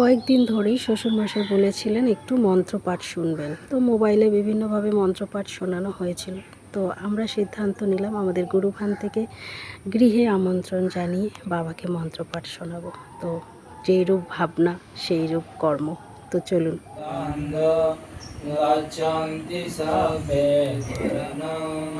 কয়েকদিন ধরেই শ্বশুরমশাই বলেছিলেন, একটু মন্ত্রপাঠ শুনবেন। তো মোবাইলে বিভিন্নভাবে মন্ত্রপাঠ শোনানো হয়েছিল। তো আমরা সিদ্ধান্ত নিলাম, আমাদের গুরুভান থেকে গৃহে আমন্ত্রণ জানিয়ে বাবাকে মন্ত্রপাঠ শোনাবো। তো যেই রূপ ভাবনা সেই রূপ কর্ম। তো চলুন। Ando gachanti sabbe puranam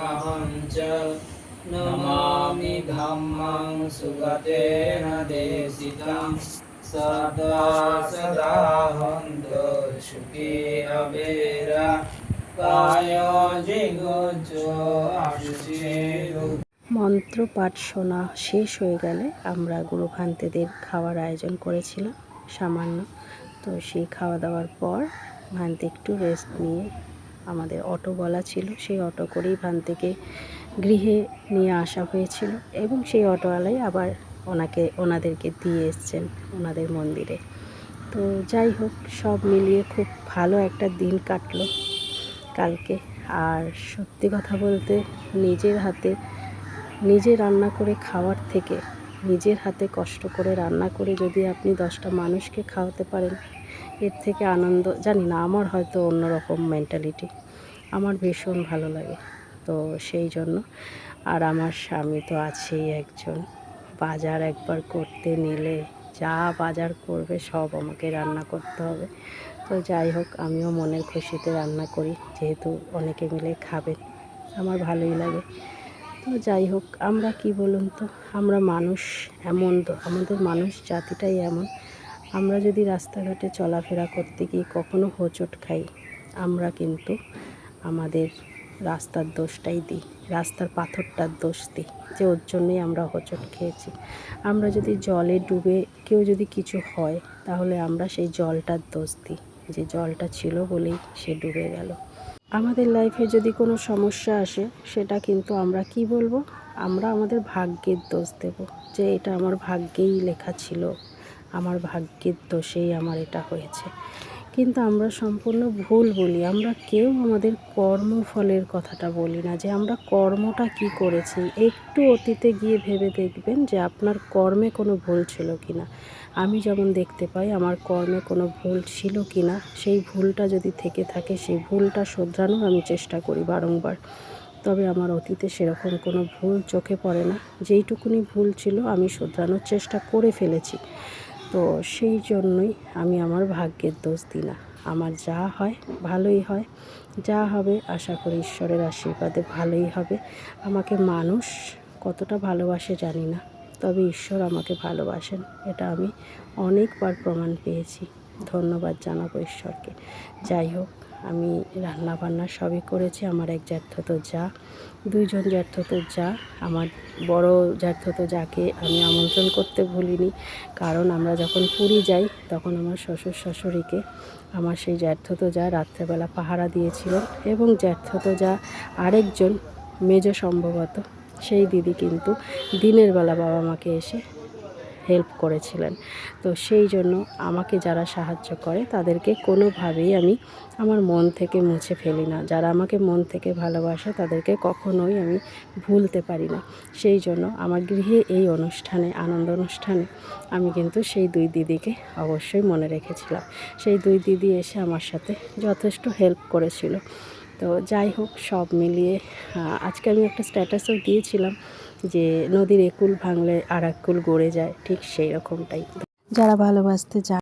মন্ত্র পাঠ শোনা শেষ হয়ে গেলে আমরা গুরুভান্তেদের খাওয়ার আয়োজন করেছিলাম, সামান্য। তো সেই খাওয়া দাওয়ার পর ভান্তে একটু রেস্ট নিয়ে আমাদের অটো বলা ছিল। সেই অটো করেই ভান থেকে গৃহে নিয়ে আসা হয়েছিল এবং সেই অটোওয়ালাই আবার ওনাকে, ওনাদেরকে দিয়ে এসছেন ওনাদের মন্দিরে। তো যাই হোক, সব মিলিয়ে খুব ভালো একটা দিন কাটলো কালকে। আর সত্যি কথা বলতে, নিজের হাতে, নিজে রান্না করে খাওয়ার থেকে, নিজের হাতে কষ্ট করে রান্না করে যদি আপনি দশটা মানুষকে খাওয়াতে পারেন, এর থেকে আনন্দ, জানি না, আমার হয়তো অন্যরকম মেন্টালিটি আমার ভীষণ ভালো লাগে। তো সেই জন্য, আর আমার স্বামী তো আছেই একজন। বাজার একবার করতে নিলে, যা বাজার করবে সব আমাকে রান্না করতে হবে। তো যাই হোক, আমিও মনের খুশিতে রান্না করি, যেহেতু অনেকে মিলে খাবেন আমার ভালোই লাগে। তো যাই হোক, আমরা কি বলুন তো, আমরা মানুষ এমন তো, আমাদের মানুষ জাতিটাই এমন। আমরা যদি রাস্তাঘাটে চলাফেরা করতে গিয়ে কখনো হোঁচট খাই, আমরা কিন্তু আমাদের রাস্তার দোষটাই দিই, রাস্তার পাথরটার দোষ দিই, যে ওর জন্যই আমরা হোঁচট খেয়েছি। আমরা যদি জলে ডুবে কেউ যদি কিছু হয়, তাহলে আমরা সেই জলটার দোষ দিই, যে জলটা ছিল বলেই সে ডুবে গেল। আমাদের লাইফে যদি কোনো সমস্যা আসে, সেটা কিন্তু আমরা কি বলব? আমরা আমাদের ভাগ্যের দোষ দেব, যে এটা আমার ভাগ্যেই লেখা ছিল, আমার ভাগ্যের দোষেই আমার এটা হয়েছে। কিন্তু আমরা সম্পূর্ণ ভুল বলি। আমরা কেউ আমাদের কর্মফলের কথাটা বলি না যে আমরা কর্মটা কি করেছি। একটু অতীতে গিয়ে ভেবে দেখবেন যে আপনার কর্মে কোনো ভুল ছিল কি না আমি যেমন দেখতে পাই, আমার কর্মে কোনো ভুল ছিল কি না সেই ভুলটা যদি থেকে থাকে, সেই ভুলটা শোধরানোর আমি চেষ্টা করি বারংবার। তবে আমার অতীতে সেরকম কোনো ভুল চোখে পড়ে না। যেইটুকুনি ভুল ছিল, আমি শোধরানোর চেষ্টা করে ফেলেছি। তো সেই জন্যই আমি আমার ভাগ্যের দোষ দিই না আমার যা হয় ভালোই হয়। যা হবে আশা করি ঈশ্বরের আশীর্বাদে ভালোই হবে। আমাকে মানুষ কতটা ভালোবাসে জানি না। তবে ঈশ্বর আমাকে ভালোবাসেন, এটা আমি অনেকবার প্রমাণ পেয়েছি। ধন্যবাদ জানাব ঈশ্বরকে। যাই হোক, আমি রান্না বান্না সবই করেছি, আমার এক জ্যাঠতো যা, দুইজন জ্যাঠতো যা, আমার বড় জ্যাঠতো যাকে আমি আমন্ত্রণ করতে ভুলিনি, কারণ আমরা যখন পুরী যাই, তখন আমার শ্বশুর শাশুড়িকে আমার সেই জ্যাঠতো যা রাত্রেবেলা পাহারা দিয়েছিলেন এবং জ্যাঠতো যা আরেকজন মেজ সম্ভবত, সেই দিদি কিন্তু দিনের বেলা বাবা মাকে এসে হেল্প করেছিলেন। তো সেই জন্য আমাকে যারা সাহায্য করে, তাদেরকে কোনোভাবেই আমি আমার মন থেকে মুছে ফেলি না। যারা আমাকে মন থেকে ভালোবাসে, তাদেরকে কখনোই আমি ভুলতে পারি না। সেই জন্য আমার গৃহে এই অনুষ্ঠানে, আনন্দ অনুষ্ঠানে আমি কিন্তু সেই দুই দিদিকে অবশ্যই মনে রেখেছিলাম। সেই দুই দিদি এসে আমার সাথে যথেষ্ট হেল্প করেছিল। তো যাই হোক, সব মিলিয়ে আজকে আমি একটা স্ট্যাটাসও দিয়েছিলাম। যে নদীর একুল ভাঙলে আর এক কুল গড়ে যায়, ঠিক সেই রকমটাই। যারা ভালোবাসতে চান